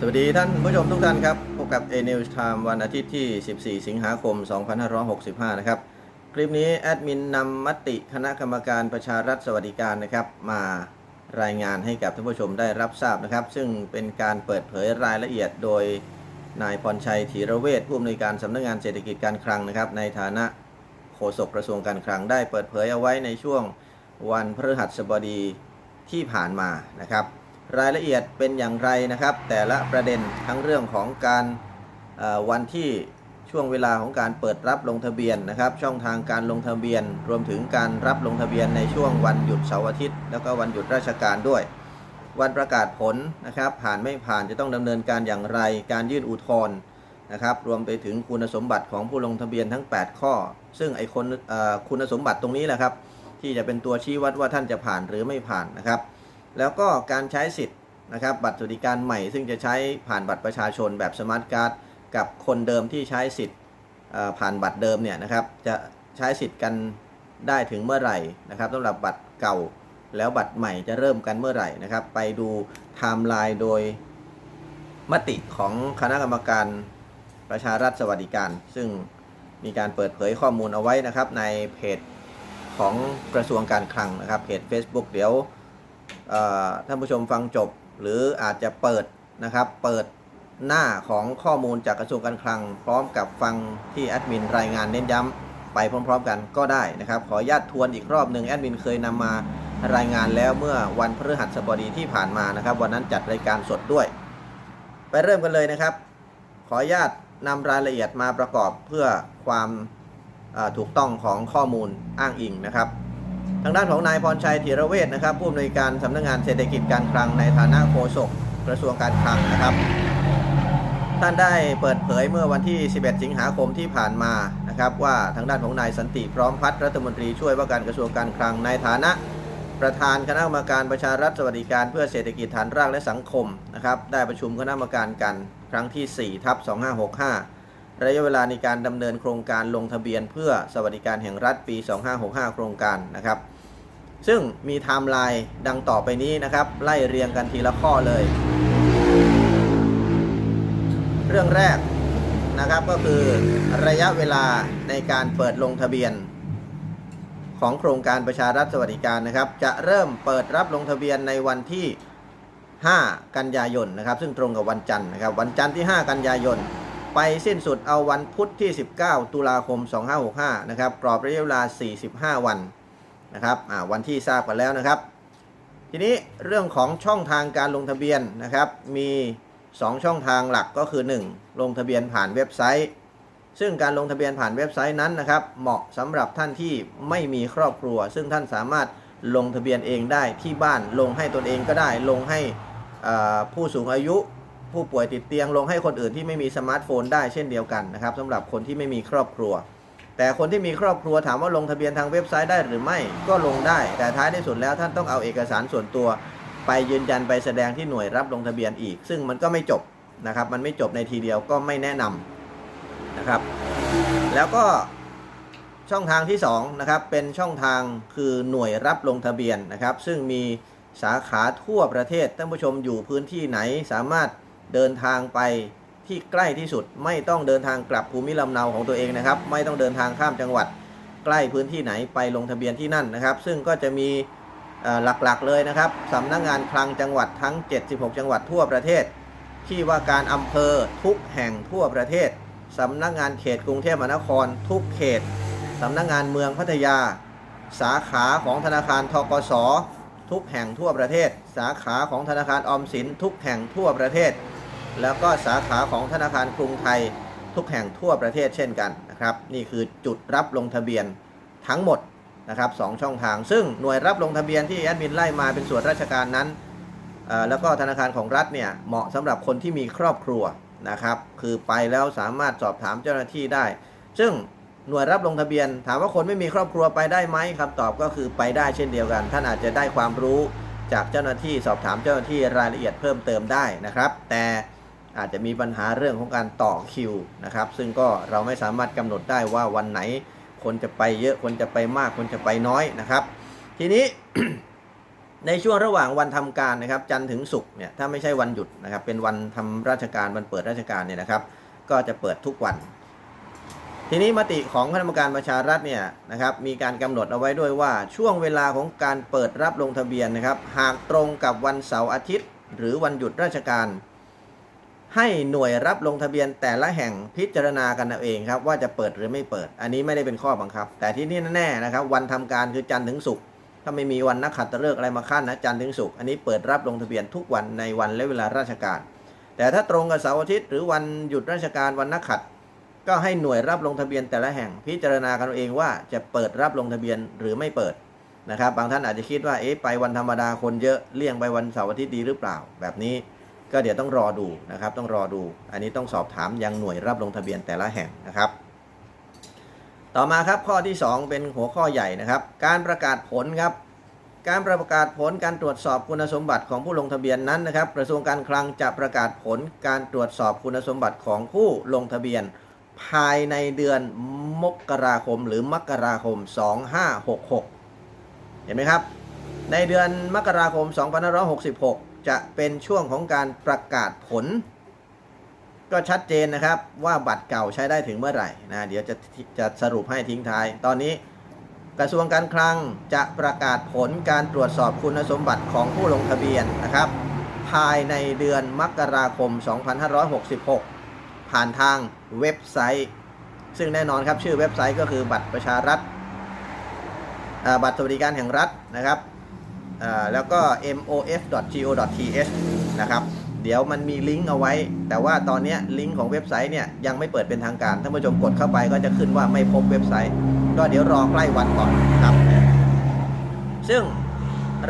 สวัสดีท่านผู้ชมทุกท่านครับ พบกับ A News Time วันอาทิตย์ที่ 14 สิงหาคม 2565 นะครับ คลิปนี้แอดมินนำมติคณะกรรมการประชารัฐสวัสดิการนะครับ มารายงานให้กับท่านผู้ชมได้รับทราบนะครับ ซึ่งเป็นการเปิดเผยรายละเอียดโดยนายพรชัยธีระเวชผู้อำนวยการสำนักงานเศรษฐกิจการคลังนะครับ ในฐานะโฆษกกระทรวงการคลังได้เปิดเผยเอาไว้ในช่วงวันพฤหัสบดีที่ผ่านมานะครับ รายละเอียดเป็นอย่างไรนะครับ แต่ละประเด็นทั้งเรื่องของการวันที่ช่วงเวลาของการเปิดรับลงทะเบียนนะครับ ช่องทางการลงทะเบียน รวมถึงการรับลงทะเบียนในช่วงวันหยุดเสาร์อาทิตย์ แล้วก็วันหยุดราชการด้วย วันประกาศผลนะครับ ผ่านไม่ผ่านจะต้องดำเนินการอย่างไร การยื่นอุทธรณ์นะครับ รวมไปถึงคุณสมบัติของผู้ลงทะเบียนทั้ง 8 ข้อ ซึ่งไอคนคุณสมบัติตรงนี้แหละครับ ที่จะเป็นตัวชี้วัดว่าท่านจะผ่านหรือไม่ผ่านนะครับ แล้วก็การใช้สิทธิ์นะครับบัตรสวัสดิการใหม่ ซึ่งจะใช้ผ่านบัตรประชาชนแบบสมาร์ทการ์ดกับคนเดิมที่ใช้สิทธิ์ผ่านบัตรเดิมเนี่ยนะครับจะใช้สิทธิ์กันได้ถึงเมื่อไหร่นะครับสำหรับบัตรเก่าแล้วบัตรใหม่จะเริ่มกันเมื่อไหร่นะครับ ไปดูไทม์ไลน์โดยมติของคณะกรรมการประชารัฐสวัสดิการ ซึ่งมีการเปิดเผยข้อมูลเอาไว้นะครับ ในเพจของกระทรวงการคลังนะครับเพจ Facebook เดี๋ยว ท่านผู้ชมฟังจบหรืออาจจะเปิดนะครับเปิดหน้าของข้อมูลจากกระทรวงการคลัง พร้อมกับฟังที่แอดมินรายงานเน้นย้ำไปพร้อม ๆ กันก็ได้นะครับ ขออนุญาตทวนอีกรอบหนึ่งแอดมินเคยนำมารายงานแล้วเมื่อวันพฤหัสบดีที่ผ่านมานะครับ วันนั้นจัดรายการสดด้วย ไปเริ่มกันเลยนะครับ ขออนุญาตนำรายละเอียดมาประกอบเพื่อความถูกต้องของข้อมูลอ้างอิงนะครับางด้านของนายพรชัยธีรเวชนะครับผู้อำนวยการสำนักงานเศรษฐกิจการคลังในฐานะโฆษกกระทรวงการคลังนะครับ ท่านได้เปิดเผยเมื่อวันที่ 11 สิงหาคมที่ผ่านมานะครับ ว่าทางด้านของนายสันติพร้อมพัฒน์รัฐมนตรีช่วยว่าการกระทรวงการคลังในฐานะ ประธานคณะกรรมการประชารัฐสวัสดิการเพื่อเศรษฐกิจฐานรากและสังคมนะครับได้ประชุมคณะกรรมการกันครั้งที่4ทับ2565ระยะเวลาในการดำเนินโครงการลงทะเบียนเพื่อสวัสดิการแห่งรัฐปี 2565 โครงการนะครับ ซึ่งมีไทม์ไลน์ดังต่อไปนี้นะครับ ไล่เรียงกันทีละข้อเลย เรื่องแรกนะครับก็คือระยะเวลาในการเปิดลงทะเบียน ของโครงการประชารัฐสวัสดิการนะครับ จะเริ่มเปิดรับลงทะเบียนในวันที่ 5 กันยายนนะครับ ซึ่งตรงกับวันจันทร์นะครับ วันจันทร์ที่ 5 กันยายน ไปสิ้นสุดเอาวันพุธที่ 19 ตุลาคม 2565 นะครับกรอบระยะเวลา 45 วัน นะครับวันที่ทราบกันแล้วนะครับ ทีนี้เรื่องของช่องทางการลงทะเบียนนะครับ มี 2 ช่องทางหลักก็คือ 1 ลงทะเบียนผ่านเว็บไซต์ ซึ่งการลงทะเบียนผ่านเว็บไซต์นั้นนะครับ เหมาะสำหรับท่านที่ไม่มีครอบครัว ซึ่งท่านสามารถลงทะเบียนเองได้ที่บ้านลงให้ตนเองก็ได้ ลงให้ผู้สูงอายุผู้ป่วยติดเตียงลงให้คนอื่นที่ไม่มีสมาร์ทโฟนได้เช่นเดียวกันนะครับสำหรับคนที่ไม่มีครอบครัว แต่คนที่มีครอบครัวถามว่าลงทะเบียนทางเว็บไซต์ได้หรือไม่ก็ลงได้ แต่ท้ายที่สุดแล้วท่านต้องเอาเอกสารส่วนตัว ไปยืนยันไปแสดงที่หน่วยรับลงทะเบียนอีก ซึ่งมันก็ไม่จบนะครับ มันไม่จบในทีเดียวก็ไม่แนะนำนะครับ แล้วก็ช่องทางที่2นะครับเป็นช่องทางคือหน่วยรับลงทะเบียนนะครับ ซึ่งมีสาขาทั่วประเทศท่านผู้ชมอยู่พื้นที่ไหนสามารถเดินทางไป ที่ใกล้ที่สุดไม่ต้องเดินทางกลับภูมิลำเนาของตัวเองนะครับ ไม่ต้องเดินทางข้ามจังหวัด ใกล้พื้นที่ไหนไปลงทะเบียนที่นั่นนะครับ ซึ่งก็จะมีหลักๆเลยนะครับสำนักงานคลังจังหวัดทั้ง 76 จังหวัดทั่วประเทศ ที่ว่าการอำเภอทุกแห่งทั่วประเทศสำนักงานเขตกรุงเทพมหานคร ทุกเขตสำนักงานเมืองพัทยา สาขาของธนาคารทกสทุกแห่งทั่วประเทศ สาขาของธนาคารออมสินทุกแห่งทั่วประเทศ แล้วก็สาขาของธนาคารกรุงไทยทุกแห่งทั่วประเทศเช่นกันนะครับ นี่คือจุดรับลงทะเบียนทั้งหมดนะครับสองช่องทาง ซึ่งหน่วยรับลงทะเบียนที่แอดมินไล่มาเป็นส่วนราชการนั้น แล้วก็ธนาคารของรัฐเนี่ยเหมาะสำหรับคนที่มีครอบครัวนะครับ คือไปแล้วสามารถสอบถามเจ้าหน้าที่ได้ ซึ่งหน่วยรับลงทะเบียน ถามว่าคนไม่มีครอบครัวไปได้ไหมคำตอบก็คือไปได้เช่นเดียวกัน ท่านอาจจะได้ความรู้จากเจ้าหน้าที่สอบถามเจ้าหน้าที่รายละเอียดเพิ่มเติมได้นะครับ แต่ อาจจะมีปัญหาเรื่องของการต่อคิวนะครับ ซึ่งก็เราไม่สามารถกำหนดได้ว่าวันไหนคนจะไปเยอะคนจะไปมากคนจะไปน้อยนะครับ ทีนี้ในช่วงระหว่างวันทำการนะครับ จันทร์ถึงศุกร์เนี่ยถ้าไม่ใช่วันหยุดนะครับ เป็นวันทำราชการวันเปิดราชการเนี่ยนะครับ ก็จะเปิดทุกวัน ทีนี้มติของคณะกรรมการประชารัฐเนี่ยนะครับ มีการกำหนดเอาไว้ด้วยว่าช่วงเวลาของการเปิดรับลงทะเบียนนะครับ หากตรงกับวันเสาร์อาทิตย์ หรือวันหยุดราชการ ให้หน่วยรับลงทะเบียนแต่ละแห่งพิจารณากันเอาเองครับ ว่าจะเปิดหรือไม่เปิด อันนี้ไม่ได้เป็นข้อบังคับ แต่ที่นี่แน่ๆนะครับ วันทำการคือจันทร์ถึงศุกร์ถ้าไม่มีวันนักขัตฤกษ์อะไรมาขั้นนะจันทร์ถึงศุกร์อันนี้เปิดรับลงทะเบียนทุกวันในวันและเวลาราชการ แต่ถ้าตรงกับเสาร์อาทิตย์หรือวันหยุดราชการวันนักขัตก็ให้หน่วยรับลงทะเบียนแต่ละแห่งพิจารณากันเอาเองว่าจะเปิดรับลงทะเบียนหรือไม่เปิดนะครับ บางท่านอาจจะคิดว่าเอ๊ะไปวันธรรมดาคนเยอะเลี่ยงไปวันเสาร์อาทิตย์ดีหรือเปล่าแบบนี้ ก็เดี๋ยวต้องรอดูนะครับ ต้องรอดู อันนี้ต้องสอบถามยังหน่วยรับลงทะเบียนแต่ละแห่งนะครับ ต่อมาครับข้อที่ 2 เป็นหัวข้อใหญ่นะครับ การประกาศผลครับ การประกาศผลการตรวจสอบคุณสมบัติของผู้ลงทะเบียนนั้นนะครับ กระทรวงการคลังจะประกาศผลการตรวจสอบคุณสมบัติของผู้ลงทะเบียน ภายในเดือนมกราคม หรือมกราคม 2566 เห็นไหมครับ ในเดือนมกราคม 2566 จะเป็นช่วงของการประกาศผล ก็ชัดเจนนะครับว่าบัตรเก่าใช้ได้ถึงเมื่อไหร่นะเดี๋ยวจะจะสรุปให้ทิ้งท้าย ตอนนี้กระทรวงการคลังจะประกาศผลการตรวจสอบคุณสมบัติของผู้ลงทะเบียนนะครับ ภายในเดือนมกราคม 2566 ผ่านทางเว็บไซต์ ซึ่งแน่นอนครับชื่อเว็บไซต์ก็คือบัตรประชารัฐบัตรสวัสดิการแห่งรัฐนะครับ แล้วก็ mof.go.th นะครับ เดี๋ยวมันมีลิงก์เอาไว้ แต่ว่าตอนนี้ลิงก์ของเว็บไซต์เนี่ยยังไม่เปิดเป็นทางการ ท่านผู้ชมกดเข้าไปก็จะขึ้นว่าไม่พบเว็บไซต์ ก็เดี๋ยวรอใกล้วันก่อนครับ ซึ่ง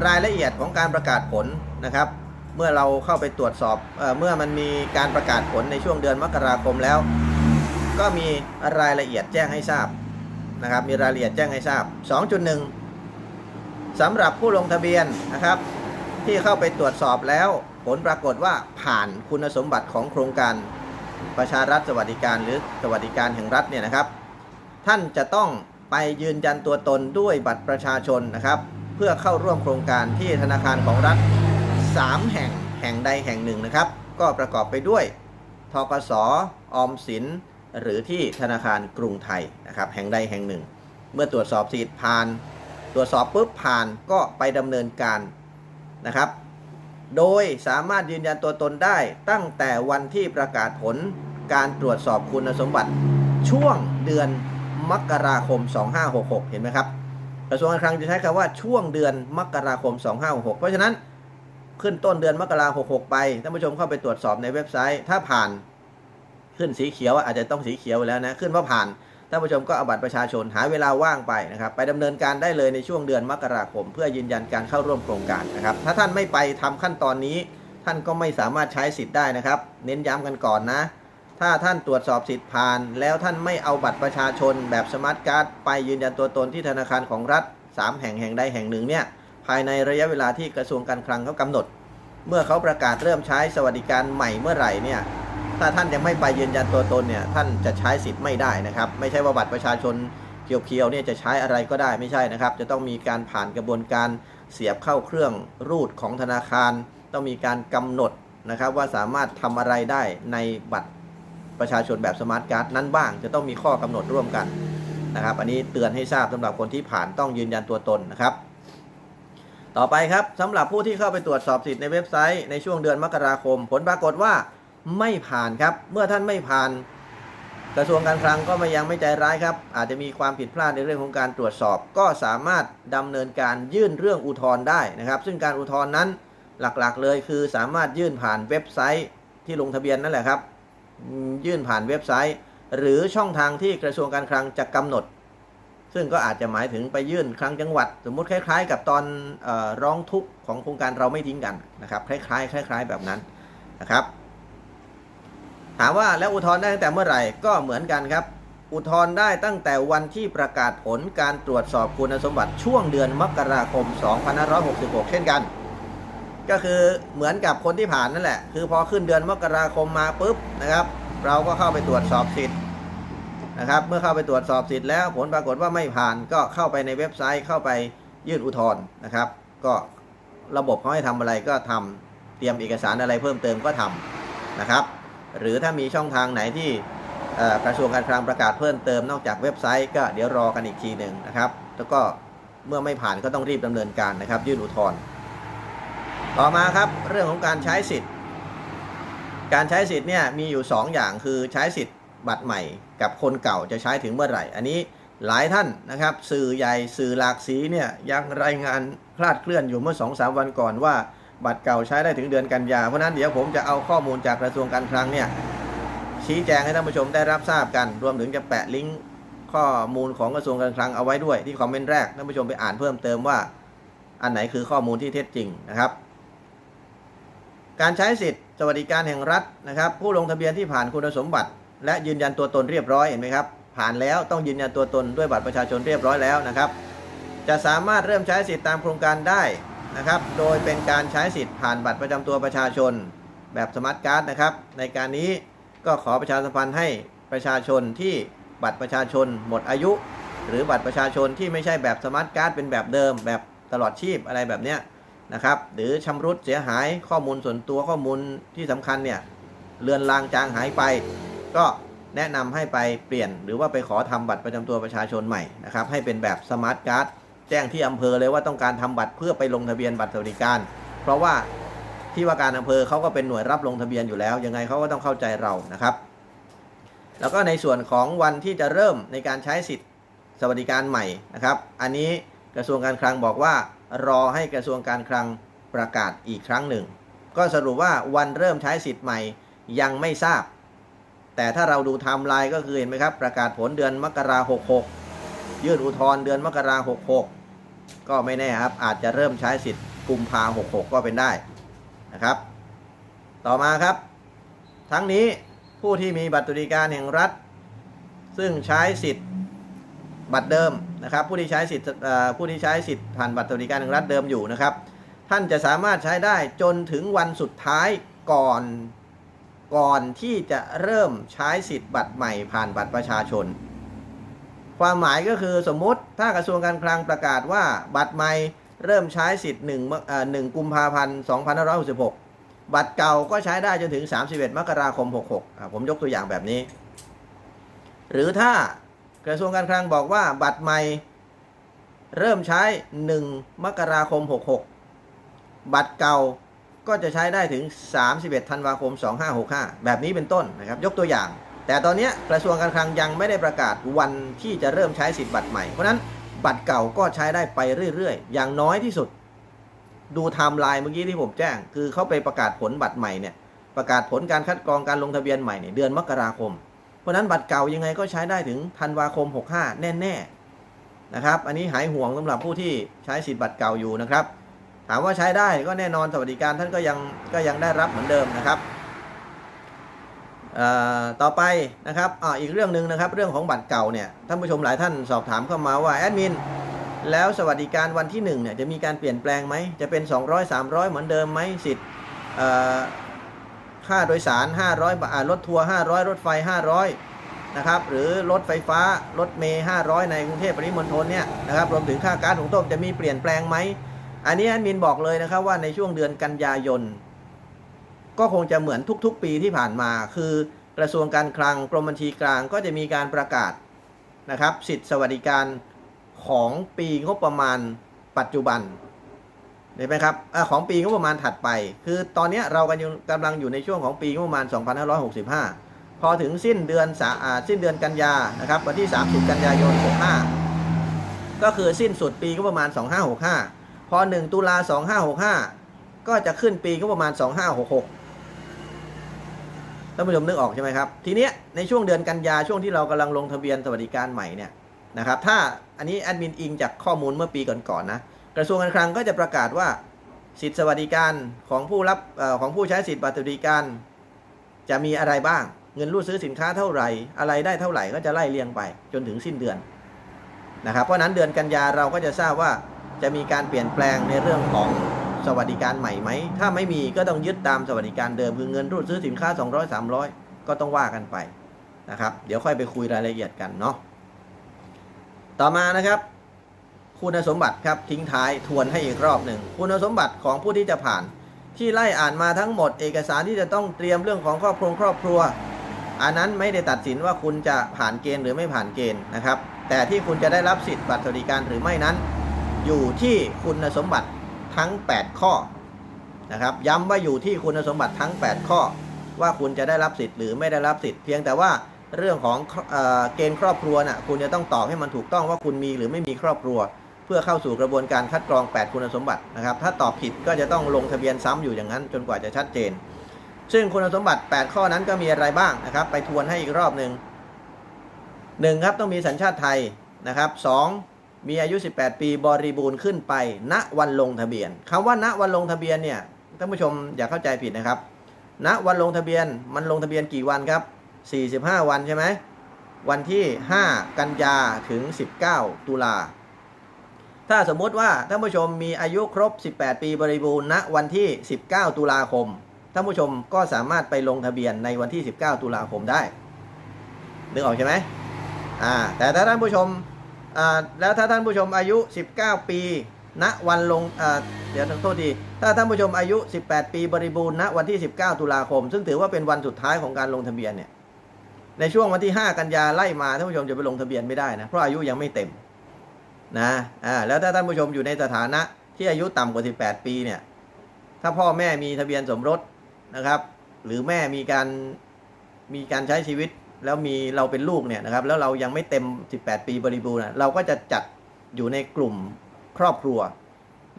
รายละเอียดของการประกาศผลนะครับ เมื่อเราเข้าไปตรวจสอบเอเมื่อมันมีการประกาศผลในช่วงเดือนมกราคมแล้ว ก็มีรายละเอียดแจ้งให้ทราบนะครับ มีรายละเอียดแจ้งให้ทราบ 2.1 สำหรับผู้ลงทะเบียนนะครับ ที่เข้าไปตรวจสอบแล้ว ผลปรากฏว่าผ่านคุณสมบัติของโครงการประชารัฐสวัสดิการหรือสวัสดิการแห่งรัฐเนี่ยนะครับ ท่านจะต้องไปยืนยันตัวตนด้วยบัตรประชาชนนะครับ เพื่อเข้าร่วมโครงการที่ธนาคารของรัฐ 3 แห่งแห่งใดแห่งหนึ่งนะครับ ก็ประกอบไปด้วยทกสออมสิน หรือที่ธนาคารกรุงไทยนะครับ แห่งใดแห่งหนึ่ง เมื่อตรวจสอบสิทธิ์ผ่าน ตรวจสอบปุ๊บผ่านก็ไปดำเนินการนะครับ โดยสามารถยืนยันตัวตนได้ตั้งแต่วันที่ประกาศผลการตรวจสอบคุณสมบัติ ช่วงเดือนมกราคม 2566 เห็นไหมครับกระทรวงการคลังจะใช้คำว่าช่วงเดือนมกราคม 2566 เพราะฉะนั้นขึ้นต้นเดือนมกราคม 66 ไปท่านผู้ชมเข้าไปตรวจสอบในเว็บไซต์ ถ้าผ่านขึ้นสีเขียวอาจจะต้องสีเขียวไว้แล้วนะ ขึ้นว่าผ่าน ท่านผู้ชมก็เอาบัตรประชาชนหาเวลาว่างไปนะครับ ไปดำเนินการได้เลยในช่วงเดือนมกราคม เพื่อยืนยันการเข้าร่วมโครงการนะครับ ถ้าท่านไม่ไปทำขั้นตอนนี้ ท่านก็ไม่สามารถใช้สิทธิ์ได้นะครับ เน้นย้ำกันก่อนนะ ถ้าท่านตรวจสอบสิทธิ์ผ่าน แล้วท่านไม่เอาบัตรประชาชนแบบสมาร์ทการ์ดไปยืนยันตัวตนที่ธนาคารของรัฐ 3 แห่งแห่งใดแห่งหนึ่งเนี่ยภายในระยะเวลาที่กระทรวงการคลังเขากำหนด เมื่อเขาประกาศเริ่มใช้สวัสดิการใหม่เมื่อไหร่เนี่ย ถ้าท่านยังไม่ไปยืนยันตัวตนเนี่ยท่านจะใช้สิทธิ์ไม่ได้นะครับ ไม่ใช่ว่าบัตรประชาชนเคียวๆเนี่ยจะใช้อะไรก็ได้ไม่ใช่นะครับ จะต้องมีการผ่านกระบวนการเสียบเข้าเครื่องรูดของธนาคาร ต้องมีการกำหนดนะครับว่าสามารถทำอะไรได้ในบัตรประชาชนแบบสมาร์ทการ์ดนั้นบ้าง จะต้องมีข้อกำหนดร่วมกันนะครับ อันนี้เตือนให้ทราบสำหรับคนที่ผ่านต้องยืนยันตัวตนนะครับ ต่อไปครับสำหรับผู้ที่เข้าไปตรวจสอบสิทธิ์ในเว็บไซต์ในช่วงเดือนมกราคม ผลปรากฏว่า ไม่ผ่านครับ เมื่อท่านไม่ผ่าน กระทรวงการคลังก็ม่ยังไม่ใจร้ายครับ อาจจะมีความผิดพลาดในเรื่องของการตรวจสอบ ก็สามารถดำเนินการยื่นเรื่องอุทธรณ์ได้นะครับ ซึ่งการอุทธรณ์นั้นหลักๆ เลยคือสามารถยื่นผ่านเว็บไซต์ที่ลงทะเบียนนั่นแหละครับ ยื่นผ่านเว็บไซต์ หรือช่องทางที่กระทรวงการคลังจะกำหนด ซึ่งก็อาจจะหมายถึงไปยื่นคลังจังหวัด สมมุติคล้าย ๆ กับตอนออร้องทุกข์ของโครงการเราไม่ทิ้งกันนะครับ คล้ายๆ คล้าย ๆ แบบนั้นนะครับ ถามว่าแล้วอุทธรณ์ได้ตั้งแต่เมื่อไหร่ก็เหมือนกันครับ อุทธรณ์ได้ตั้งแต่วันที่ประกาศผลการตรวจสอบคุณสมบัติช่วงเดือนมกราคม 2566 เช่นกัน ก็คือเหมือนกับคนที่ผ่านนั่นแหละ คือพอขึ้นเดือนมกราคมมาปุ๊บนะครับ เราก็เข้าไปตรวจสอบสิทธิ์นะครับ เมื่อเข้าไปตรวจสอบสิทธิ์แล้ว ผลปรากฏว่าไม่ผ่านก็เข้าไปในเว็บไซต์เข้าไปยื่นอุทธรณ์นะครับ ก็ระบบเขาให้ทำอะไรก็ทำเตรียมเอกสารอะไรเพิ่มเติมก็ทำนะครับ หรือถ้ามีช่องทางไหนที่กระทรวงการคลังประกาศเพิ่มเติมนอกจากเว็บไซต์ก็เดี๋ยวรอกันอีกทีหนึ่งนะครับ แล้วก็เมื่อไม่ผ่านก็ต้องรีบดำเนินการนะครับ ยื่นอุทธรณ์ต่อมาครับเรื่องของการใช้สิทธิ์ การใช้สิทธิ์เนี่ยมีอยู่ 2 อย่างคือใช้สิทธิ์บัตรใหม่ กับคนเก่าจะใช้ถึงเมื่อไหร่ อันนี้หลายท่านนะครับ สื่อใหญ่สื่อหลากสีเนี่ยยังรายงานคลาดเคลื่อนอยู่เมื่อ2-3วันก่อนว่า บัตรเก่าใช้ได้ถึงเดือนกันยาเพราะนั้นเดี๋ยวผมจะเอาข้อมูลจากกระทรวงการคลังเนี่ยชี้แจงให้ท่านผู้ชมได้รับทราบกัน รวมถึงจะแปะลิงก์ข้อมูลของกระทรวงการคลังเอาไว้ด้วยที่คอมเมนต์แรกท่านผู้ชมไปอ่านเพิ่มเติมว่า อันไหนคือข้อมูลที่เท็จจริงนะครับ การใช้สิทธิ์สวัสดิการแห่งรัฐนะครับ ผู้ลงทะเบียนที่ผ่านคุณสมบัติ และยืนยันตัวตนเรียบร้อยเห็นไหมครับผ่านแล้วต้องยืนยันตัวตนด้วยบัตรประชาชนเรียบร้อยแล้วนะครับ จะสามารถเริ่มใช้สิทธิ์ตามโครงการได้ นะครับ โดยเป็นการใช้สิทธิ์ผ่านบัตรประจำตัวประชาชน แบบสมาร์ทการ์ดนะครับ ในการนี้ก็ขอประชาสัมพันธ์ให้ประชาชนที่บัตรประชาชนหมดอายุ หรือบัตรประชาชนที่ไม่ใช่แบบสมาร์ทการ์ดเป็นแบบเดิม แบบตลอดชีพอะไรแบบเนี้ยนะครับ หรือชำรุดเสียหายข้อมูลส่วนตัวข้อมูลที่สำคัญเนี่ยเลือนลางจางหายไป ก็แนะนำให้ไปเปลี่ยน หรือว่าไปขอทำบัตรประจำตัวประชาชนใหม่นะครับให้เป็นแบบสมาร์ทการ์ด แจ้งที่อำเภอเลยว่าต้องการทำบัตรเพื่อไปลงทะเบียนบัตรสวัสดิการ เพราะว่าที่ว่าการอำเภอเขาก็เป็นหน่วยรับลงทะเบียนอยู่แล้ว ยังไงเขาก็ต้องเข้าใจเรานะครับ แล้วก็ในส่วนของวันที่จะเริ่มในการใช้สิทธิสวัสดิการใหม่นะครับ อันนี้กระทรวงการคลังบอกว่ารอให้กระทรวงการคลังประกาศอีกครั้งหนึ่ง ก็สรุปว่าวันเริ่มใช้สิทธิ์ใหม่ยังไม่ทราบ แต่ถ้าเราดูไทม์ไลน์ก็คือเห็นไหมครับ ประกาศผลเดือนมกราหกหก ยื่นอุทธรณ์เดือนมกราหกหกก็ไม่แน่ครับ อาจจะเริ่มใช้สิทธิ์กุมภาหกหกก็เป็นได้นะครับ ต่อมาครับ ทั้งนี้ผู้ที่มีบัตรสวัสดิการแห่งรัฐ ซึ่งใช้สิทธิ์บัตรเดิมนะครับ ผู้ที่ใช้สิทธิ์ผู้ที่ใช้สิทธิ์ผ่านบัตรสวัสดิการแห่งรัฐเดิมอยู่นะครับ ท่านจะสามารถใช้ได้จนถึงวันสุดท้ายก่อนก่อนที่จะเริ่มใช้สิทธิ์บัตรใหม่ผ่านบัตรประชาชน ความหมายก็คือสมมุติถ้ากระทรวงการคลังประกาศว่าบัตรใหม่เริ่มใช้สิทธิ์1มกเอ่อ1กุมภาพันธ์2566 บัตรเก่าก็ใช้ได้จนถึง 31 มกราคม 66อะผมยกตัวอย่างแบบนี้ หรือถ้ากระทรวงการคลังบอกว่าบัตรใหม่เริ่มใช้ 1 มกราคม 66 บัตรเก่าก็จะใช้ได้ถึง 31 ธันวาคม 2565 แบบนี้เป็นต้นนะครับ ยกตัวอย่าง แต่ตอนนี้กระทรวงการคลังยังไม่ได้ประกาศวันที่จะเริ่มใช้สิทธิ์บัตรใหม่ เพราะนั้นบัตรเก่าก็ใช้ได้ไปเรื่อยๆ อย่างน้อยที่สุด ดูไทม์ไลน์เมื่อกี้ที่ผมแจ้ง คือเขาไปประกาศผลบัตรใหม่เนี่ยประกาศผลการคัดกรองการลงทะเบียนใหม่เนี่ยเดือนมกราคม เพราะฉะนั้นบัตรเก่ายังไงก็ใช้ได้ถึงธันวาคม 65 แน่ๆนะครับอันนี้หายห่วงสำหรับผู้ที่ใช้สิทธิ์บัตรเก่าอยู่นะครับถามว่าใช้ได้ก็แน่นอนสวัสดิการท่านก็ยังก็ยังได้รับเหมือนเดิมนะครับ ต่อไปนะครับออีกเรื่องหนึ่งนะครับ เรื่องของบัตรเก่าเนี่ยท่านผู้ชมหลายท่านสอบถามเข้ามาว่าแอดมินแล้วสวัสดิการวันที่1เนี่ยจะมีการเปลี่ยนแปลงไหมจะเป็น 200 300 เหมือนเดิมไหมสิทธิ์ค่าโดยสาร 500บาทอ่ารถทัวร์500 รถไฟ 500นะครับหรือรถไฟฟ้ารถเมย์500 ในกรุงเทพปริมณฑลเนี่ยนะครับรวมถึงค่าการหุงต้มจะมีเปลี่ยนแปลงไหมอันนี้แอดมินบอกเลยนะครับว่าในช่วงเดือนกันยายน ก็คงจะเหมือนทุกๆ ปีที่ผ่านมา คือกระทรวงการคลังกรมบัญชีกลางก็จะมีการประกาศนะครับ สิทธิสวัสดิการของปีงบประมาณปัจจุบันเห็นไหมครับอของปีงบประมาณถัดไป คือตอนนี้เรากำลังกำลังอยู่ในช่วงของปีงบประมาณ 2565 พอถึงสิ้นเดือนสาสิ้นเดือนกันยานะครับวันที่ 30 กันยายน 65 ก็คือสิ้นสุดปีงบประมาณ 2565 พอ 1 ตุลา2565 ก็จะขึ้นปีก็ประมาณ 2566 ท่านผู้ชมนึกออกใช่ไหมครับทีเนี้ยในช่วงเดือนกันยาช่วงที่เรากำลังลงทะเบียนสวัสดิการใหม่เนี่ยนะครับถ้าอันนี้แอดมินอิงจากข้อมูลเมื่อปีก่อนๆนะกระทรวงการคลังก็จะประกาศว่าสิทธิสวัสดิการของผู้รับอของผู้ใช้สิทธิบัตรสวัสดิการ จะมีอะไรบ้าง เงินรูดซื้อสินค้าเท่าไหร่ อะไรได้เท่าไหร่ก็จะไล่เรียงไปจนถึงสิ้นเดือนนะครับเพราะนั้นเดือนกันยาเราก็จะทราบว่าจะมีการเปลี่ยนแปลงในเรื่องของ สวัสดิการใหม่ไหม ถ้าไม่มีก็ต้องยึดตามสวัสดิการเดิมคือเงินรูดซื้อสินค้า 200 300 ก็ต้องว่ากันไปนะครับ เดี๋ยวค่อยไปคุยรายละเอียดกันเนาะ ต่อมานะครับ คุณสมบัติครับทิ้งท้ายทวนให้อีกรอบหนึ่ง คุณสมบัติของผู้ที่จะผ่าน ที่ไล่อ่านมาทั้งหมดเอกสารที่จะต้องเตรียมเรื่องของครอบครัวครอบครัว อันนั้นไม่ได้ตัดสินว่าคุณจะผ่านเกณฑ์หรือไม่ผ่านเกณฑ์นะครับ แต่ที่คุณจะได้รับสิทธิ์บัตรสวัสดิการหรือไม่นั้น อยู่ที่คุณสมบัติ ทั้ง 8 ข้อนะครับย้ำว่าอยู่ที่คุณสมบัติทั้ง 8 ข้อ ว่าคุณจะได้รับสิทธิ์หรือไม่ได้รับสิทธิ์เพียงแต่ว่าเรื่องของเออเกณฑ์ครอบครัวน่ะคุณจะต้องตอบให้มันถูกต้องว่าคุณมีหรือไม่มีครอบครัว เพื่อเข้าสู่กระบวนการคัดกรอง 8 คุณสมบัตินะครับถ้าตอบผิดก็จะต้องลงทะเบียนซ้ำอยู่อย่างนั้น จนกว่าจะชัดเจน ซึ่งคุณสมบัติ 8 ข้อนั้นก็มีอะไรบ้างนะครับ ไปทวนให้อีกรอบหนึ่งหนึ่งครับต้องมีสัญชาติไทยนะครับสอง มีอายุ 18 ปีบริบูรณ์ขึ้นไป ณวันลงทะเบียนคำว่า ณวันลงทะเบียนเนี่ยท่านผู้ชมอย่าเข้าใจผิดนะครับ ณวันลงทะเบียนมันลงทะเบียนกี่วันครับ 45 วันใช่ไหมวันที่ 5 กันยาถึง 19 ตุลาถ้าสมมุติว่าท่านผู้ชมมีอายุครบ 18 ปีบริบูรณ์ณวันที่ 19 ตุลาคมท่านผู้ชมก็สามารถไปลงทะเบียนในวันที่ 19 ตุลาคมได้นึกออกใช่ไหมอ่าแต่ถ้าท่านผู้ชม แล้วถ้าท่านผู้ชมอายุ 19 ปีณวันลงเดี๋ยวโทษทีถ้าท่านผู้ชมอายุ 18 ปีบริบูรณ์ณวันที่ 19 ตุลาคม ซึ่งถือว่าเป็นวันสุดท้ายของการลงทะเบียนเนี่ยในช่วงวันที่ 5 กันยาไล่มาท่านผู้ชมจะไปลงทะเบียนไม่ได้นะเพราะอายุยังไม่เต็มนะอ่าแล้วถ้าท่านผู้ชมอยู่ในสถานะที่อายุต่ำกว่า 18 ปีเนี่ยถ้าพ่อแม่มีทะเบียนสมรสนะครับ หรือแม่มีการมีการใช้ชีวิต แล้วมีเราเป็นลูกเนี่ยนะครับ แล้วเรายังไม่เต็ม 18 ปีบริบูรณ์เราก็จะจัดอยู่ในกลุ่มครอบครัว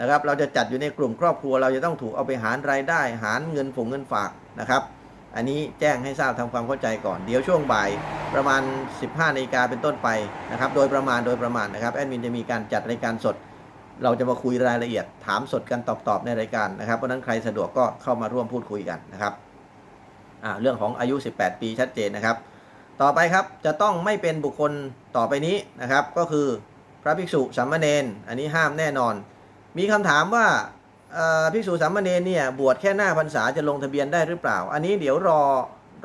นะครับ เราจะจัดอยู่ในกลุ่มครอบครัว เราจะต้องถูกเอาไปหารรายได้ หารเงินฝงเงินฝากนะครับ อันนี้แจ้งให้ทราบทำความเข้าใจก่อน เดี๋ยวช่วงบ่ายประมาณ 15นาฬิกาเป็นต้นไปนะครับ โดยประมาณโดยประมาณนะครับแอดมินจะมีการจัดรายการสด เราจะมาคุยรายละเอียด ถามสดกันตอบตอบในรายการนะครับเพราะนั้นใครสะดวกก็เข้ามาร่วมพูดคุยกันนะครับเรื่องของอายุ 18 ปีชัดเจนนะครับ ต่อไปครับจะต้องไม่เป็นบุคคลต่อไปนี้นะครับ ก็คือพระภิกษุสามเณรอันนี้ห้ามแน่นอน มีคำถามว่าภิกษุสามเณรเนี่ยบวชแค่หน้าพรรษาจะลงทะเบียนได้หรือเปล่า อันนี้เดี๋ยวรอ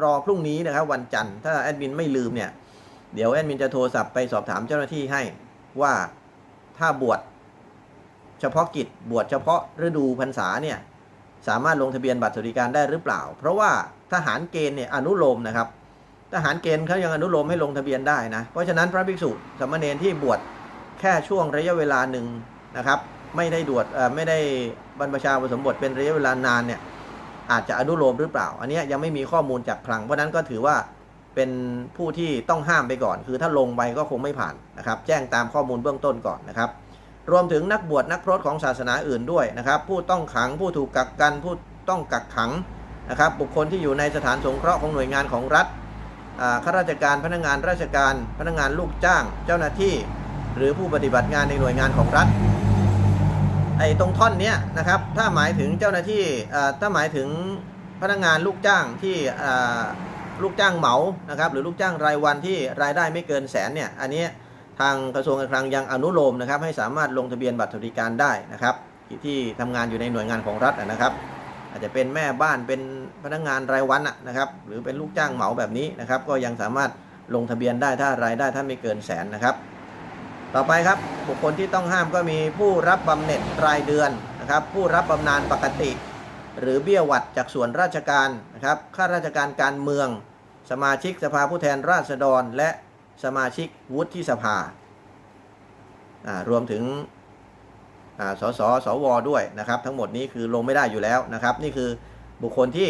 รอพรุ่งนี้นะครับวันจันทร์ถ้าแอดมินไม่ลืมเนี่ยเดี๋ยวแอดมินจะโทรศัพท์ไปสอบถามเจ้าหน้าที่ให้ว่าถ้าบวชเฉพาะกิจบวชเฉพาะฤดูพรรษาเนี่ยสามารถลงทะเบียนบัตรสวัสดิการได้หรือเปล่า เพราะว่าทหารเกณฑ์เนี่ยอนุโลมนะครับ ทหารเกณฑ์เขายังอนุโลมให้ลงทะเบียนได้นะ เพราะฉะนั้นพระภิกษุสามเณรที่บวชแค่ช่วงระยะเวลาหนึ่งนะครับ ไม่ได้ดวดไม่ได้บรรพชาอุปสมบทเป็นระยะเวลานานเนี่ยอาจจะอนุโลมหรือเปล่า อันนี้ยังไม่มีข้อมูลจากคลัง เพราะฉะนั้นก็ถือว่าเป็นผู้ที่ต้องห้ามไปก่อน คือถ้าลงไปก็คงไม่ผ่านนะครับ แจ้งตามข้อมูลเบื้องต้นก่อนนะครับ รวมถึงนักบวชนักพรตของศาสนาอื่นด้วยนะครับ ผู้ต้องขังผู้ถูกกักกันผู้ต้องกักขังนะครับ บุคคลที่อยู่ในสถานสงเคราะห์ของหน่วยงานของรัฐ ข้าราชการพนักงานราชการพนักงานลูกจ้าง เจ้าหน้าที่ หรือผู้ปฏิบัติงานในหน่วยงานของรัฐไอ้ตรงท่อนนี้นะครับถ้าหมายถึงเจ้าหน้าที่ถ้าหมายถึงพนักงานลูกจ้างที่ลูกจ้างเหมานะครับหรือลูกจ้างรายวันที่รายได้ไม่เกินแสนเนี่ยอันนี้ทางกระทรวงการคลังยังอนุโลมนะครับให้สามารถลงทะเบียนบัตรสวัสดิการได้นะครับที่ที่ทำงานอยู่ในหน่วยงานของรัฐนะครับ อาจจะเป็นแม่บ้านเป็นพนักงานรายวันนะครับ หรือเป็นลูกจ้างเหมาแบบนี้นะครับ ก็ยังสามารถลงทะเบียนได้ถ้ารายได้ถ้าไม่เกินแสนนะครับ ต่อไปครับบุคคลที่ต้องห้ามก็มีผู้รับบำเหน็จรายเดือนนะครับ ผู้รับบำนาญปกติ หรือเบี้ยหวัดจากส่วนราชการนะครับข้าราชการการเมือง สมาชิกสภาผู้แทนราษฎร และสมาชิกวุฒิสภารวมถึง สสสวด้วยนะครับ ทั้งหมดนี้คือลงไม่ได้อยู่แล้วนะครับ นี่คือบุคคลที่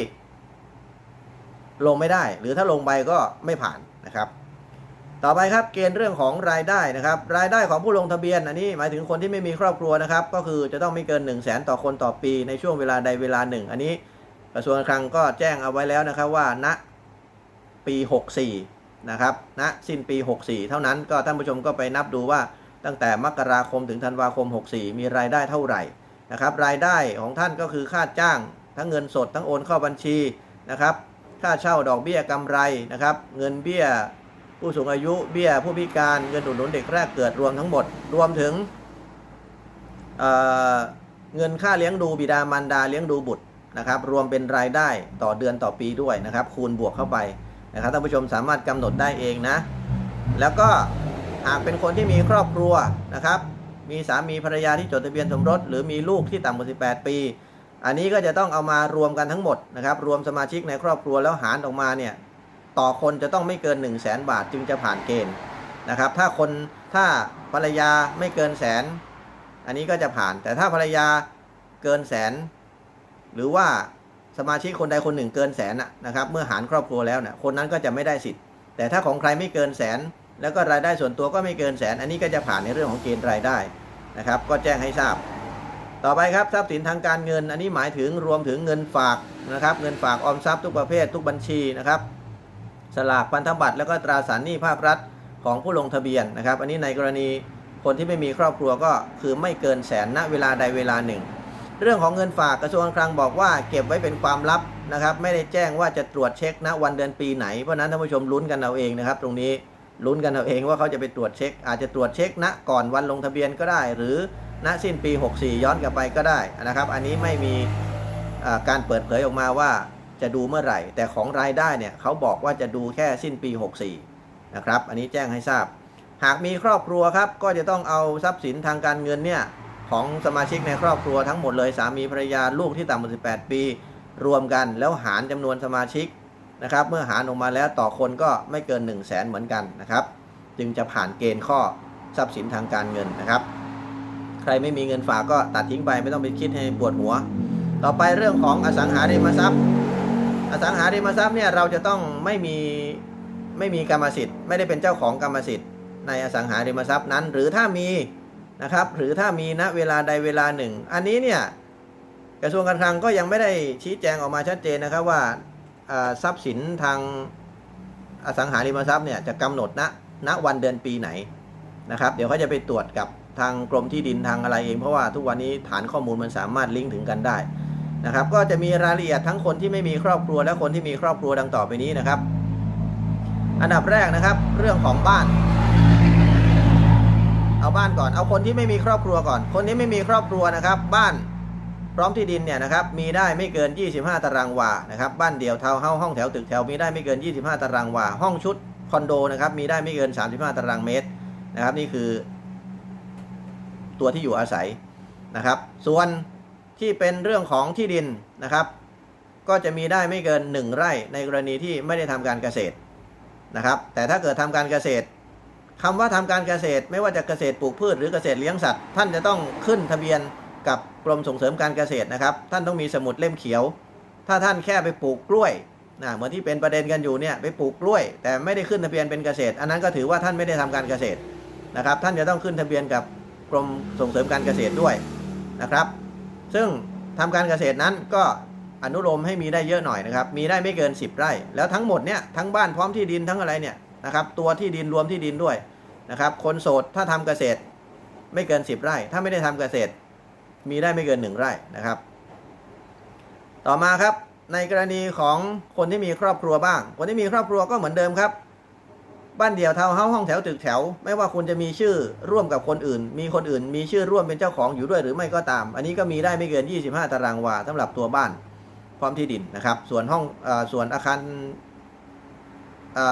ลงไม่ได้ หรือถ้าลงไปก็ไม่ผ่านนะครับ ต่อไปครับเกณฑ์เรื่องของรายได้นะครับ รายได้ของผู้ลงทะเบียนอันนี้หมายถึงคนที่ไม่มีครอบครัวนะครับ ก็คือจะต้องไม่เกิน 1 0 0 0 0แสนต่อคนต่อปีในช่วงเวลาใดเวลาหนึ่ง อันนี้กระทรวงการคลังก็แจ้งเอาไว้แล้วนะครับว่าณปี 64นะครับณสิ้นปี 64 เท่านั้นก็ท่านผู้ชมก็ไปนับดูว่า ตั้งแต่มกราคมถึงธันวาคม 64 มีรายได้เท่าไหร่นะครับรายได้ของท่านก็คือค่าจ้าง ทั้งเงินสดทั้งโอนเข้าบัญชีนะครับค่าเช่าดอกเบี้ยกำไรนะครับเงินเบี้ยผู้สูงอายุเบี้ยผู้พิการเงินอุดหนุนเด็กแรกเกิดรวมทั้งหมด รวมถึงเเงินค่าเลี้ยงดูบิดามารดาเลี้ยงดูบุตรนะครับรวมเป็นรายได้ต่อเดือนต่อปีด้วยนะครับคูณบวกเข้าไปนะครับท่านผู้ชมสามารถกำหนดได้เองนะ แล้วก็ หากเป็นคนที่มีครอบครัวนะครับ มีสามีภรรยาที่จดทะเบียนสมรส หรือมีลูกที่ต่ำกว่า 18 ปี อันนี้ก็จะต้องเอามารวมกันทั้งหมดนะครับ รวมสมาชิกในครอบครัวแล้วหารออกมาเนี่ย ต่อคนจะต้องไม่เกิน 1 0 0 0 0แสนบาทจึงจะผ่านเกณฑ์นะครับ ถ้าคนถ้าภรรยาไม่เกินแสน อันนี้ก็จะผ่าน แต่ถ้าภรรยาเกินแสน หรือว่าสมาชิกคนใดคนหนึ่งเกินแสนน่ะนะครับ เมื่อหารครอบครัวแล้วเนี่ยคนนั้นก็จะไม่ได้สิทธิ์ แต่ถ้าของใครไม่เกินแสน แล้วก็รายได้ส่วนตัวก็ไม่เกินแสน อันนี้ก็จะผ่านในเรื่องของเกณฑ์รายได้นะครับ ก็แจ้งให้ทราบ ต่อไปครับทรัพย์สินทางการเงิน อันนี้หมายถึงรวมถึงเงินฝากนะครับ เงินฝากออมทรัพย์ทุกประเภททุกบัญชีนะครับ สลากพันธบัตรแล้วก็ตราสารหนี้ภาครัฐของผู้ลงทะเบียนนะครับ อันนี้ในกรณีคนที่ไม่มีครอบครัวก็คือไม่เกินแสนณเวลาใดเวลาหนึ่ง เรื่องของเงินฝากกระทรวงการคลังบอกว่าเก็บไว้เป็นความลับนะครับ ไม่ได้แจ้งว่าจะตรวจเช็คณวันเดือนปีไหนเพราะฉะนั้นท่านผู้ชมลุ้นกันเอาเองนะครับ ตรงนี้ ลุ้นกันเอาเองว่าเขาจะไปตรวจเช็ค อาจจะตรวจเช็คณก่อนวันลงทะเบียนก็ได้ หรือณสิ้นปี 64 ย้อนกลับไปก็ได้นะครับ อันนี้ไม่มีการเปิดเผยออกมาว่าจะดูเมื่อไหร่ แต่ของรายได้เนี่ยเขาบอกว่าจะดูแค่สิ้นปี 64 นะครับ อันนี้แจ้งให้ทราบ หากมีครอบครัวครับก็จะต้องเอาทรัพย์สินทางการเงินเนี่ยของสมาชิกในครอบครัวทั้งหมดเลยสามีภรรยาลูกที่ต่ำกว่า18 ปี รวมกันแล้วหารจำนวนสมาชิก นะครับ เมื่อหารออกมาแล้วต่อคนก็ไม่เกิน 1 0 0 0 0แสนเหมือนกันนะครับ จึงจะผ่านเกณฑ์ข้อทรัพย์สินทางการเงินนะครับ ใครไม่มีเงินฝากก็ตัดทิ้งไปไม่ต้องไปคิดให้ปวดหัว ต่อไปเรื่องของอสังหาริมทรัพย์ อสังหาริมทรัพย์เนี่ยเราจะต้องไม่มีไม่มีกรรมสิทธิ์ ไม่ได้เป็นเจ้าของกรรมสิทธิ์ในอสังหาริมทรัพย์นั้น หรือถ้ามีนะครับ หรือถ้ามีณเวลาใดเวลาหนึ่ง อันนี้เนี่ยกระทรวงการคลังก็ยังไม่ได้ชี้แจงออกมาชัดเจนนะครับว่าอ่า ทรัพย์สินทางอสังหาริมทรัพย์เนี่ยจะกำหนดณณวันเดือนปีไหนนะครับ เดี๋ยวเขาจะไปตรวจกับทางกรมที่ดินทางอะไรเองเพราะว่าทุกวันนี้ฐานข้อมูลมันสามารถลิงก์ถึงกันได้นะครับ ก็จะมีรายละเอียดทั้งคนที่ไม่มีครอบครัวและคนที่มีครอบครัวดังต่อไปนี้นะครับ อันดับแรกนะครับ เรื่องของบ้าน เอาบ้านก่อน เอาคนที่ไม่มีครอบครัวก่อน คนที่ไม่มีครอบครัวนะครับ บ้าน พร้อมที่ดินเนี่ยนะครับมีได้ไม่เกิน 25 ตารางวานะครับบ้านเดี่ยวเทาวน์เฮ้าห้องแถวตึกแถวมีได้ไม่เกิน 25 ตารางวา ห้องชุดคอนโดนะครับมีได้ไม่เกิน 35 ตารางเมตรนะครับนี่คือ ตัวที่อยู่อาศัยนะครับ ส่วนที่เป็นเรื่องของที่ดินนะครับ ก็จะมีได้ไม่เกิน 1 ไร่ในกรณีที่ไม่ได้ทำการเกษตรนะครับ แต่ถ้าเกิดทำการเกษตรคำว่าทำการเกษตร ไม่ว่าจะเกษตรปลูกพืชหรือเกษตรเลี้ยงสัตว์ ท่านจะต้องขึ้นทะเบียน กับกรมส่งเสริมการเกษตรนะครับ ท่านต้องมีสมุดเล่มเขียว ถ้าท่านแค่ไปปลูกกล้วยนะเหมือนที่เป็นประเด็นกันอยู่เนี่ยไปปลูกกล้วย แต่ไม่ได้ขึ้นทะเบียนเป็นเกษตร อันนั้นก็ถือว่าท่านไม่ได้ทำการเกษตรนะครับ ท่านจะต้องขึ้นทะเบียนกับกรมส่งเสริมการเกษตรด้วยนะครับ ซึ่งทำการเกษตรนั้นก็อนุโลมให้มีได้เยอะหน่อยนะครับ มีได้ไม่เกิน 10 ไร่ แล้วทั้งหมดเนี่ยทั้งบ้านพร้อมที่ดินทั้งอะไรเนี่ยนะครับ ตัวที่ดินรวมที่ดินด้วยนะครับ คนโสดถ้าทำเกษตรไม่เกิน 10 ไร่ ถ้าไม่ได้ทำเกษตร มีได้ไม่เกิน1ไร่นะครับ ต่อมาครับในกรณีของคนที่มีครอบครัวบ้าง คนที่มีครอบครัวก็เหมือนเดิมครับ บ้านเดี่ยวเทาเฮ้าห้องแถวตึกแถว ไม่ว่าคุณจะมีชื่อร่วมกับคนอื่น มีคนอื่น มีชื่อร่วมเป็นเจ้าของอยู่ด้วยหรือไม่ก็ตาม อันนี้ก็มีได้ไม่เกิน 25 ตารางวาสำหรับตัวบ้านพร้อมที่ดินนะครับ ส่วนห้องอส่วนอาคาร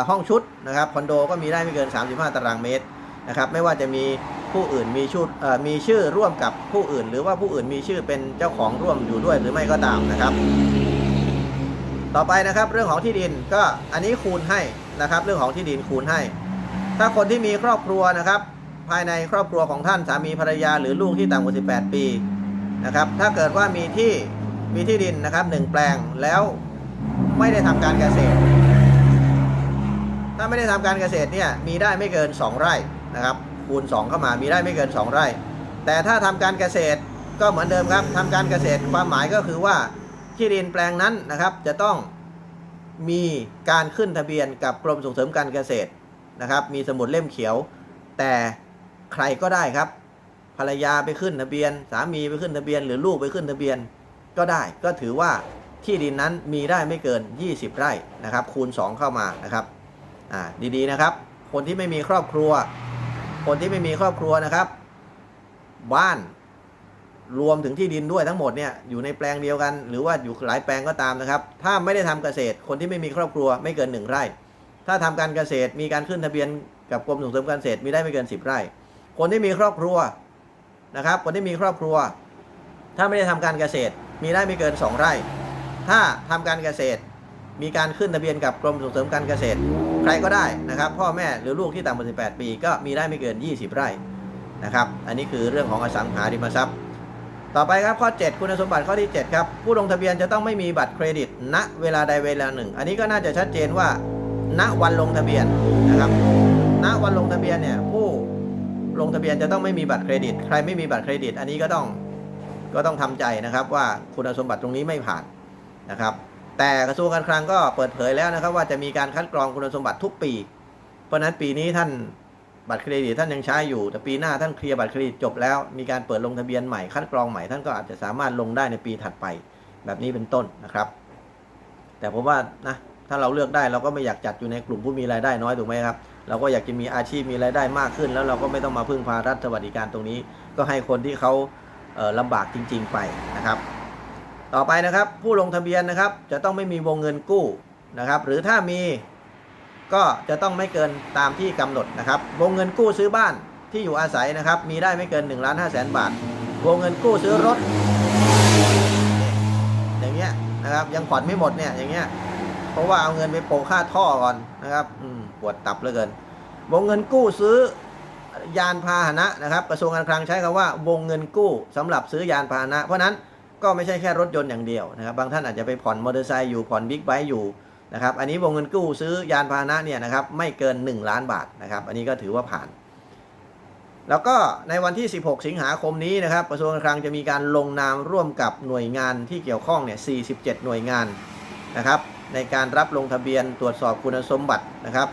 ห้องชุดนะครับคอนโดก็มีได้ไม่เกิน 35 ตารางเมตร นะครับไม่ว่าจะมีผู้อื่นมีชุดเอ่อมีชื่อร่วมกับผู้อื่น หรือว่าผู้อื่นมีชื่อเป็นเจ้าของร่วมอยู่ด้วยหรือไม่ก็ตามนะครับ ต่อไปนะครับเรื่องของที่ดินก็อันนี้คูณให้นะครับ เรื่องของที่ดินคูณให้ ถ้าคนที่มีครอบครัวนะครับ ภายในครอบครัวของท่านสามีภรรยาหรือลูกที่ต่ำกว่า 18 ปีนะครับ ถ้าเกิดว่ามีที่มีที่ดินนะครับหนึ่งแปลงแล้วไม่ได้ทำการเกษตร ถ้าไม่ได้ทำการเกษตรเนี่ยมีได้ไม่เกิน 2 ไร่ นะครับคูณ 2 เข้ามามีได้ไม่เกิน 2 ไร่ แต่ถ้าทำการเกษตรก็เหมือนเดิมครับทำการเกษตรความหมายก็คือว่าที่ดินแปลงนั้นนะครับจะต้องมีการขึ้นทะเบียนกับกรมส่งเสริมการเกษตรนะครับมีสมุดเล่มเขียว แต่ใครก็ได้ครับ ภรรยาไปขึ้นทะเบียน สามีไปขึ้นทะเบียน หรือลูกไปขึ้นทะเบียนก็ได้ก็ถือว่าที่ดินนั้นมีได้ไม่เกิน 20 ไร่นะครับคูณ 2 เข้ามานะครับอ่าดีๆนะครับ คนที่ไม่มีครอบครัว คนที่ไม่มีครอบครัวนะครับ บ้านรวมถึงที่ดินด้วยทั้งหมดเนี่ยอยู่ในแปลงเดียวกัน หรือว่าอยู่หลายแปลงก็ตามนะครับ ถ้าไม่ได้ทำเกษตร คนที่ไม่มีครอบครัวไม่เกิน1ไร่ ถ้าทำการเกษตรมีการขึ้นทะเบียนกับกรมส่งเสริมการเกษตรมีได้ไม่เกิน10ไร่ คนที่มีครอบครัวนะครับ คนที่มีครอบครัว ถ้าไม่ได้ทำการเกษตร มีได้ไม่เกิน2ไร่ ถ้าทำการเกษตร มีการขึ้นทะเบียนกับกรมส่งเสริมการเกษตร ใครก็ได้นะครับ พ่อแม่หรือลูกที่ต่ำกว่า18 ปี ก็มีได้ไม่เกิน 20 ไร่นะครับ อันนี้คือเรื่องของอสังหาริมทรัพย์ ต่อไปครับข้อ 7 คุณสมบัติข้อที่ 7 ครับ ผู้ลงทะเบียนจะต้องไม่มีบัตรเครดิต ณเวลาใดเวลาหนึ่ง อันนี้ก็น่าจะชัดเจนว่า ณวันลงทะเบียนนะครับณวันลงทะเบียนเนี่ยผู้ลงทะเบียนจะต้องไม่มีบัตรเครดิต ใครไม่มีบัตรเครดิต อันนี้ก็ต้องก็ต้องทำใจนะครับว่าคุณสมบัติตรงนี้ไม่ผ่านนะครับ แต่กระทรวงการคลังก็เปิดเผยแล้วนะครับ ว่าจะมีการคัดกรองคุณสมบัติทุกปี เพราะนั้นปีนี้ท่านบัตรเครดิตท่านยังใช้อยู่ แต่ปีหน้าท่านเคลียร์บัตรเครดิตจบแล้ว มีการเปิดลงทะเบียนใหม่คัดกรองใหม่ท่านก็อาจจะสามารถลงได้ในปีถัดไป แบบนี้เป็นต้นนะครับ แต่ผมว่านะถ้าเราเลือกได้เราก็ไม่อยากจัดอยู่ในกลุ่มผู้มีรายได้น้อยถูกไหมครับเราก็อยากจะมีอาชีพมีรายได้มากขึ้น แล้วเราก็ไม่ต้องมาพึ่งพารัฐสวัสดิการตรงนี้ ก็ให้คนที่เขาเอ่อลำบากจริง ๆ ไปนะครับ ต่อไปนะครับ ผู้ลงทะเบียนนะครับ จะต้องไม่มีวงเงินกู้นะครับ หรือถ้ามีก็จะต้องไม่เกินตามที่กำหนดนะครับ วงเงินกู้ซื้อบ้านที่อยู่อาศัยนะครับ มีได้ไม่เกิน1ล้าน5แสนบาท วงเงินกู้ซื้อรถ อย่างเงี้ยนะครับ ยังผ่อนไม่หมดเนี่ยอย่างเงี้ยเพราะว่าเอาเงินไปโปะค่าท่อก่อนนะครับอืมปวดตับเหลือเกิน วงเงินกู้ซื้อยานพาหนะนะครับ กระทรวงการคลังใช้คำว่า วงเงินกู้สำหรับซื้อยานพาหนะ เพราะฉะนั้น ก็ไม่ใช่แค่รถยนต์อย่างเดียวนะครับ บางท่านอาจจะไปผ่อนมอเตอร์ไซค์อยู่ผ่อนบิ๊กไบค์อยู่นะครับ อันนี้วงเงินกู้ซื้อยานพาหนะเนี่ยนะครับไม่เกิน 1 ล้านบาทนะครับ อันนี้ก็ถือว่าผ่าน แล้วก็ในวันที่ 16 สิงหาคมนี้นะครับกระทรวงการคลังจะมีการลงนามร่วมกับหน่วยงานที่เกี่ยวข้องเนี่ย 47 หน่วยงานนะครับในการรับลงทะเบียนตรวจสอบคุณสมบัตินะครับ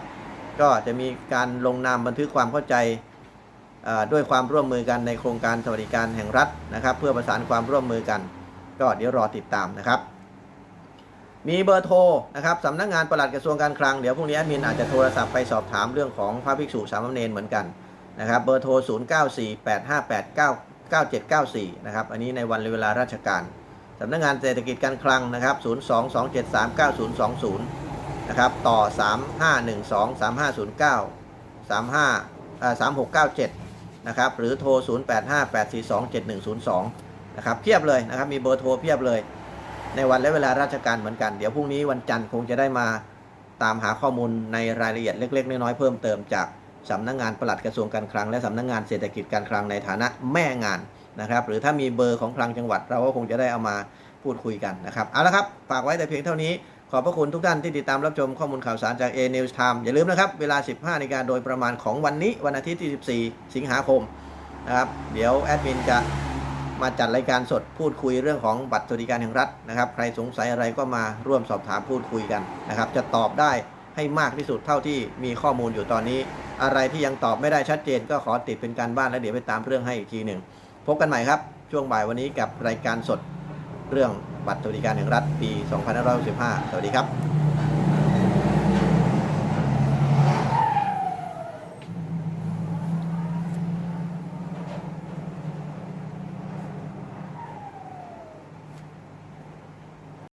ก็จะมีการลงนามบันทึกความเข้าใจด้วยความร่วมมือกันในโครงการสวัสดิการแห่งรัฐนะครับ เพื่อประสานความร่วมมือกัน ก็เดี๋ยวรอติดตามนะครับ มีเบอร์โทรนะครับสำนักงานปลัดกระทรวงการคลังเดี๋ยวพรุ่งนี้แอดมินอาจจะโทรศัพท์ไปสอบถามเรื่องของพระภิกษุสามเณรเหมือนกันนะครับเบอร์โทร 0948589794 นะครับ อันนี้ในวันเวลาราชการสำนักงานเศรษฐกิจการคลังนะครับ 022739020 นะครับ ต่อ 3512 3509 35อ่า3697 นะครับ หรือโทร 0858427102 นะครับเพียบเลยนะครับมีเบอร์โทรเพียบเลย ในวันและเวลาราชการเหมือนกัน เดี๋ยวพรุ่งนี้วันจันทร์คงจะได้มาตามหาข้อมูลในรายละเอียดเล็ก ๆ น้อยๆเพิ่มเติมจากสำนักงานปลัดกระทรวงการคลัง และสำนักงานเศรษฐกิจการคลังในฐานะแม่งานนะครับ หรือถ้ามีเบอร์ของคลังจังหวัด เราก็คงจะได้เอามาพูดคุยกันนะครับเอาละครับฝากไว้แต่เพียงเท่านี้ขอบพระคุณทุกท่านที่ติดตามรับชมข้อมูลข่าวสารจาก A News Time อย่าลืมนะครับ เวลา 15นาฬิกาโดยประมาณของวันนี้ วันอาทิตย์ที่ 14 สิงหาคมนะครับ เดี๋ยวแอดมินจะ มาจัดรายการสดพูดคุยเรื่องของบัตรสวัสดิการแห่งรัฐนะครับ ใครสงสัยอะไรก็มาร่วมสอบถามพูดคุยกันนะครับ จะตอบได้ให้มากที่สุดเท่าที่มีข้อมูลอยู่ตอนนี้ อะไรที่ยังตอบไม่ได้ชัดเจน ก็ขอติดเป็นการบ้านแล้วเดี๋ยวไปตามเรื่องให้อีกทีหนึ่งพบกันใหม่ครับ ช่วงบ่ายวันนี้กับรายการสดเรื่องบัตรสวัสดิการแห่งรัฐปี 2565 สวัสดีครับ